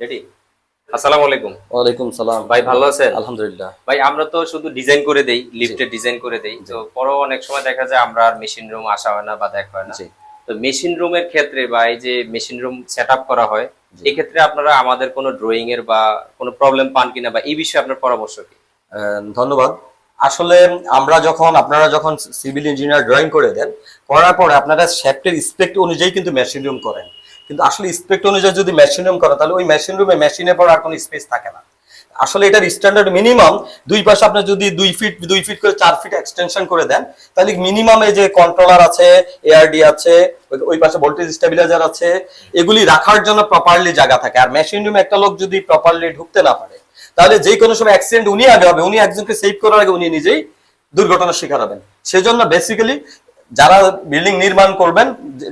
Ready আসসালামু আলাইকুম। ওয়ালাইকুম সালাম। ভাই ভালো আছেন? আলহামদুলিল্লাহ। ভাই আমরা তো শুধু ডিজাইন করে দেই লিফটের ডিজাইন করে দেই। তো পরও অনেক সময় দেখা যায় আমরা আর মেশিন রুম আসা হয় না বা দেখা হয় না। তো মেশিন রুমের ক্ষেত্রে বা এই যে মেশিন রুম সেট করা হয়। এক্ষেত্রে আপনারা আমাদের কোনো ড্রয়িং এর বা কোনো প্রবলেম পান কিনা বা এই বিষয়ে আপনার পরামর্শ কি? ধন্যবাদ। আসলে আমরা যখন আপনারা যখন সিভিল ইঞ্জিনিয়ার ড্রয়িং করে দেন করার পরে আপনারা শ্যাফটের স্পেক্ট অনুযায়ী কিন্তু মেশিন রুম করেন। কিন্তু আসলে স্পেক্ট অনুযায়ী যদি মেশিন রুম করেন তাহলে ওই মেশিন রুমে মেশিনের পর আর কোনো স্পেস থাকে না। আসলে এটার স্ট্যান্ডার্ড মিনিমাম দুই পাশে আপনি যদি দুই ফিট দুই ফিট করে চার ফিট এক্সটেনশন করে দেন, তাহলে মিনিমাম এই যে কন্ট্রোলার আছে এআরডি আছে, ওই পাশে ভোল্টেজ স্টেবিলাইজার আছে, এগুলি রাখার জন্য প্রপারলি জায়গা থাকে। আর মেশিন রুমে একটা লোক যদি প্রপারলি ঢুকতে না পারে, তাহলে যে কোনো সময় অ্যাক্সিডেন্ট উনি আগে হবে, উনি একজনকে সেভ করার আগে উনি নিজেই দুর্ঘটনার শিকার হবেন। সেজন্য বেসিক্যালি যারা বিল্ডিং নির্মাণ করবেন,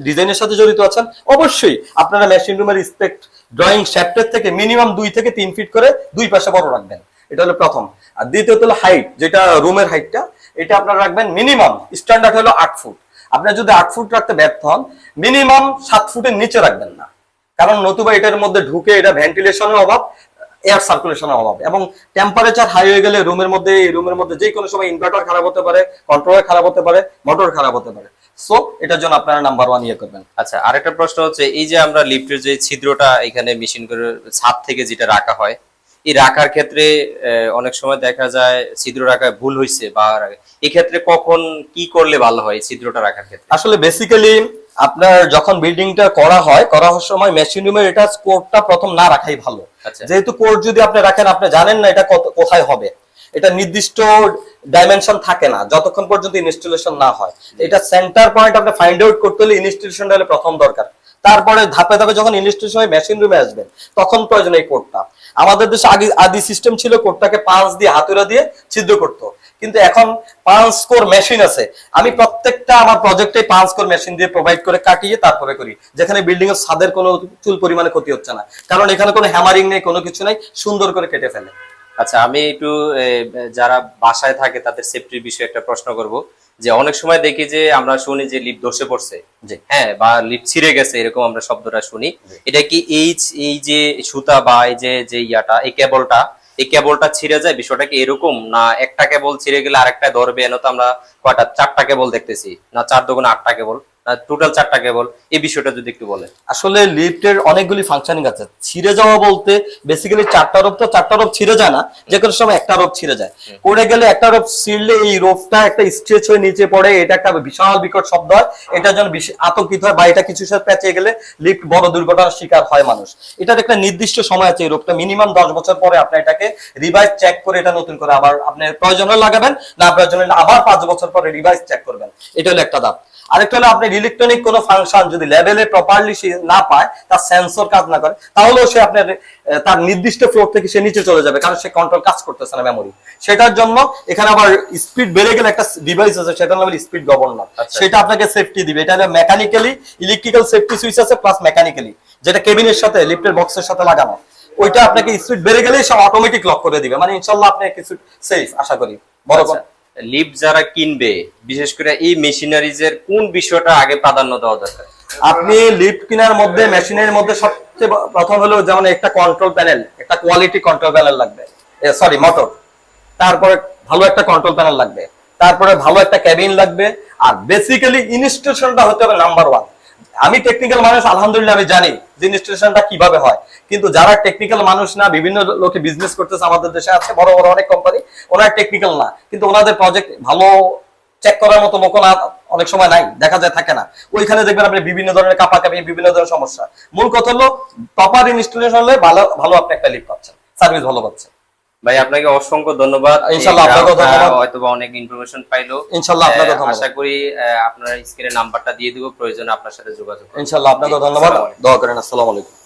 ডিজাইনের সাথে জড়িত আছেন, অবশ্যই আপনারা মেশিন রুমের স্পেক্ট ড্রয়িং শ্যাফটের থেকে মিনিমাম দুই থেকে তিন ফিট করে দুই পাশে বড় রাখবেন। এটা হলো প্রথম। আর দ্বিতীয়ত হলো হাইট যেটা রুমের হাইটটা এটা আপনারা রাখবেন মিনিমাম স্ট্যান্ডার্ড হলো আট ফুট আপনার যদি আট ফুট রাখতে ব্যর্থ হন মিনিমাম সাত ফুটের নিচে রাখবেন না। কারণ নতুবা এটার মধ্যে ঢুকে এটা ভেন্টিলেশনের অভাব এয়ার সার্কুলেশনের অভাব। এবং টেম্পারেচার হাই হয়ে গেলে রুমের মধ্যে রুমের মধ্যে যে কোনো সময় ইনভার্টার খারাপ হতে পারে কন্ট্রোলার খারাপ হতে পারে মোটর খারাপ হতে পারে। সো এটার জন্য আপনারা নাম্বার ওয়ান ইয়ে করবেন। আচ্ছা আরেকটা প্রশ্ন হচ্ছে এই যে আমরা লিফটের যে ছিদ্রটা এখানে মেশিন করে ছাদ থেকে যেটা রাখা হয় এই রাখার ক্ষেত্রে অনেক সময় দেখা যায় ছিদ্র রাখায় ভুল হয়েছে বা এক্ষেত্রে কখন কি করলে ভালো হয় ছিদ্রটা রাখার ক্ষেত্রে? আসলে বেসিক্যালি আপনার যখন বিল্ডিংটা করা হয় করা হওয়ার সময় মেশিন রুমের এটা কোডটা প্রথম না রাখাই ভালো। যেহেতু কোর্ট যদি আপনি রাখেন আপনি জানেন না এটা কত কোথায় হবে। এটা নির্দিষ্ট ডাইমেনশন থাকে না যতক্ষণ পর্যন্ত ইনস্টলেশন না হয়। এটা সেন্টার পয়েন্ট আপনি ফাইন্ড আউট করতে হলে ইনস্টলেশনটা হলে প্রথম দরকার। তারপরে ধাপে ধাপে যখন ইনস্টলেশন হয়ে মেশিন রুমে আসবেন। তখন প্রয়োজন এই কোডটা আমাদের দেশে আগে আদি সিস্টেম ছিল কোডটাকে পাঁচ দিয়ে হাতুড়া দিয়ে ছিদ্র করতো। কিন্তু এখন পাঁচ কোর মেশিন আছে। আমি প্রত্যেকটা আমার প্রজেক্টে পাঁচ কোর মেশিন দিয়ে প্রোভাইড করে কাটিয়ে তারপরে করি। যেখানে বিল্ডিং এর ছাদের কোনো চুল পরিমাণে ক্ষতি হচ্ছে না। কারণ এখানে কোনো হ্যামারিং নেই কোনো কিছু নেই সুন্দর করে কেটে ফেলে। আচ্ছা আমি একটু যারা বাসায় থাকে তাদের সেফটির বিষয়ে একটা প্রশ্ন করব। যে অনেক সময় দেখি যে আমরা শুনি যে লিফট ধসে পড়ছে। জি। হ্যাঁ বা লিফট ছিঁড়ে গেছে এরকম আমরা শব্দটা শুনি। এটা কি এই এই যে সুতা বা এই যে যে ইয়াটা এই কেবলটা এই কেবলটা ছিঁড়ে যায়, বিষয়টা কি এরকম? না একটা কেবল ছিঁড়ে গেলে আরেকটা ধরবে? এনে তো আমরা কয়টা? চারটা কেবল দেখতেছি। না, চার দোকানে আটটা কেবল। টোটাল চারটা কেবল এই বিষয়টা যদি একটু বলেন। আসলে লিফটের অনেকগুলি ফাংশনিং আছে। ছিঁড়ে যাওয়া বলতে বেসিক্যালি চারটা রোপ তো চারটা রোপ ছিঁড়ে যায় না যে কোনো সময় একটা রোপ ছিঁড়ে যায়। পড়ে গেলে একটা রোপ ছিঁড়লে এই রোপটা একটা স্ট্রেচ হয়ে নিচে পড়ে এটা একটা বিশাল বিকট শব্দ হয়। জন্য বেশি আতঙ্কিত হয় বা এটা কিছু সাথে প্যাঁচে গেলে লিফট বড় দুর্ঘটনার শিকার হয় মানুষ। এটার একটা নির্দিষ্ট সময় আছে এই রোপটা। মিনিমাম দশ বছর পরে আপনি এটাকে রিভাইজ চেক করে এটা নতুন করে আবার আপনি প্রয়োজন লাগাবেন না প্রয়োজন আবার পাঁচ বছর পরে রিভাইজ চেক করবেন। এটা হলো একটা ধাপ। আরেকটা হলো আপনার ইলেকট্রনিক কোনো ফাংশন যদি লেভেলে প্রপারলি সে না পায় তার সেন্সর কাজ না করে তাহলেও সে আপনার তার নির্দিষ্ট ফ্লোর থেকে সে নিচে চলে যাবে কারণ সে কন্ট্রোল কাজ করতেছে না মেমোরি সেটার জন্য এখানে আবার স্পিড বেড়ে গেলে একটা ডিভাইস আছে সেটার নাম স্পিড গভর্নর আচ্ছা। সেটা আপনাকে সেফটি দিবে। এটা হলো মেকানিক্যালি ইলেকট্রিক্যাল সেফটি সুইচ আছে প্লাস মেকানিক্যালি যেটা কেবিনের সাথে লিফটের বক্সের সাথে লাগানো। ওইটা আপনাকে স্পিড বেড়ে গেলেই সব অটোমেটিক লক করে দিবে। মানে ইনশাল্লাহ আপনি কিছু সেফ আশা করি। বড় লিফট যারা কিনবে, বিশেষ করে এই মেশিনারিজ এর কোন বিষয়টা আগে প্রাধান্য দেওয়া দরকার? আপনি লিপ কেনার মধ্যে মেশিনের মধ্যে সবচেয়ে প্রথম হলো যেমন একটা কন্ট্রোল প্যানেল একটা কোয়ালিটি কন্ট্রোল প্যানেল লাগবে। সরি মোটর তারপরে ভালো একটা কন্ট্রোল প্যানেল লাগবে। তারপরে ভালো একটা ক্যাবিন লাগবে। আর বেসিক্যালি ইনস্টলেশনটা হতে হবে নাম্বার ওয়ান আমি টেকনিক্যাল মানুষ, আলহামদুলিল্লাহ আমি জানি যে ইনস্টলেশনটা কীভাবে হয়। কিন্তু যারা টেকনিক্যাল মানুষ না, বিভিন্ন লোকে বিজনেস করতেছে আমাদের দেশে আছে বড় বড় অনেক কোম্পানি ওনারা টেকনিক্যাল না। কিন্তু ওনাদের প্রজেক্ট ভালো চেক করার মতো লোক না, অনেক সময় নাই, দেখা যায় থাকে না। ওইখানে দেখবেন আপনি বিভিন্ন ধরনের কাপা কাপি বিভিন্ন ধরনের সমস্যা। মূল কথা হলো প্রপার ইনস্টলেশন হলে ভালো ভালো আপনি একটা লিফট পাচ্ছেন সার্ভিস ভালো পাচ্ছেন। ভাই আপনাকে অসংখ্য ধন্যবাদ। ইনশাআল্লাহ, এই আপনাকেও ধন্যবাদ। হয়তো বা অনেক ইনফরমেশন পাইলো। ইনশাল্লাহ আপনাকে ধন্যবাদ। আশা করি আপনার স্ক্রিনে নাম্বারটা দিয়ে দিব প্রয়োজনে আপনার সাথে যোগাযোগ। ইনশাল্লাহ আপনাকে ধন্যবাদ। দোয়া করেন আসসালামু আলাইকুম।